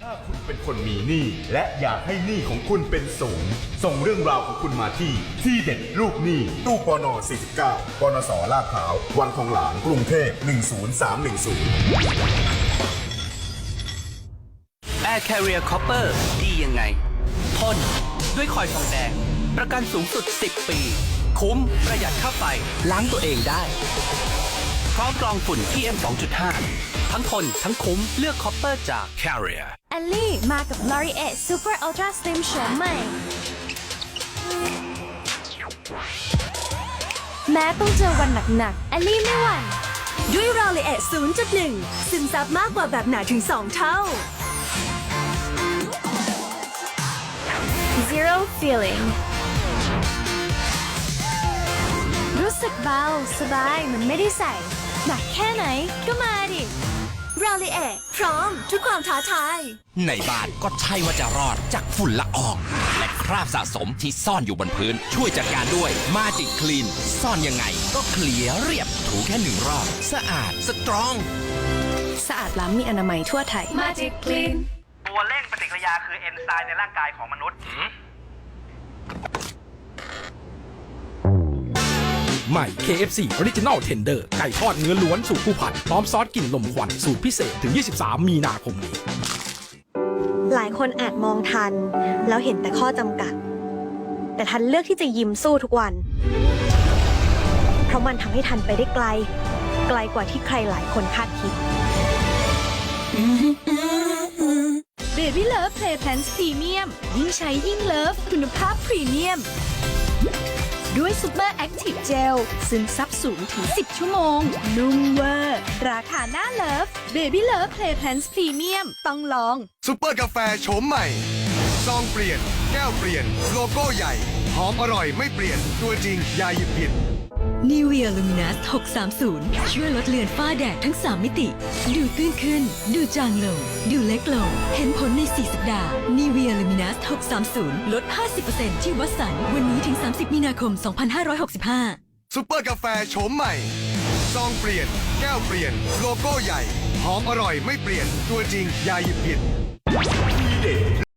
ถ้าคุณเป็นคนมีหนี้และอยากให้หนี้ของคุณเป็นศูนย์ส่งเรื่องราวของคุณมาที่ ที่เด็ดลูกหนี้ตู้ปน49ปนสลาดพร้าว วังทองหลางกรุงเทพ10310 Air Carrier Copper ดียังไงทนด้วยคอยทองแดง ประกันสูงสุด 10 ปี คุ้ม ประหยัดค่าไฟ ล้างตัวเองได้ พร้อมกรองฝุ่น PM 2.5 ทั้งทนทั้งคุ้มเลือก Copper จาก Carrier แอลลี่มากับ l o r i e t Super Ultra Slim โฉมใหม่ แม้ต้องเจอวันหนักๆแอลลี่ไม่หวั่นด้วยรอเลเอท0.1 ซึมซับมากกว่าแบบหนาถึง 2 เท่า Zero Feeling สึกเบา สบายเหมันไม่ได้ใส่หนักแค่ไหนก็มาดิรอเลเอทพร้อมทุกความท้าทาย ในบ้านก็ใช่ว่าจะรอดจากฝุ่นละออง และคราบสะสมที่ซ่อนอยู่บนพื้น ช่วยจัดการด้วยมาจิกคลีน ซ่อนยังไง ก็เคลียร์เรียบถูแค่หนึ่งรอบ สะอาดสตรอง สะอาดล้ำมีอนามัยทั่วไทย Magic Clean ตัวเร่งปฏิกิริยาคือเอนไซม์ในร่างกายของมนุษย์ ใหม่ KFC Original Tender ไก่ทอดเนื้อล้วนสูตรผู้พันพร้อมซอสกลิ่นลมควันสูตรพิเศษถึง 23 มีนาคมนี้ หลายคนอาจมองทัน แล้วเห็นแต่ข้อจำกัด แต่ทันเลือกที่จะยิ้มสู้ทุกวัน เพราะมันทำให้ทันไปได้ไกล ไกลกว่าที่ใครหลายคนคาดคิด Baby Love Play Pants Premium ยิ่งใช้ยิ่งเลิฟคุณภาพพรีเมียม ด้วยซูเปอร์แอคทีฟเจลซึมซับสูงถึง 10 ชั่วโมง นุ่มเวอร์ ราคาหน้าเลิฟ Baby Love Play Pants Premium ต้องลองซูเปอร์กาแฟโฉมใหม่ ซองเปลี่ยน แก้วเปลี่ยน โลโก้ใหญ่ หอมอร่อยไม่เปลี่ยน ตัวจริงอย่าหยิบผิด นิเวียลูมินัส630 ช่วยลดเลือนฝ้าแดดทั้ง 3 มิติ ดูตื้นขึ้น ดูจางลง ดูเล็กลง เห็นผลใน 4 สัปดาห์นิเวียลูมินัส630 ลด 50%ที่วัดสัน วันนี้ถึง 30 มีนาคม 2565ซุปเปอร์กาแฟโฉมใหม่ ซองเปลี่ยน แก้วเปลี่ยน โลโก้ใหญ่ หอมอร่อยไม่เปลี่ยน ตัวจริงอย่าหยิบผิดทีเด็ด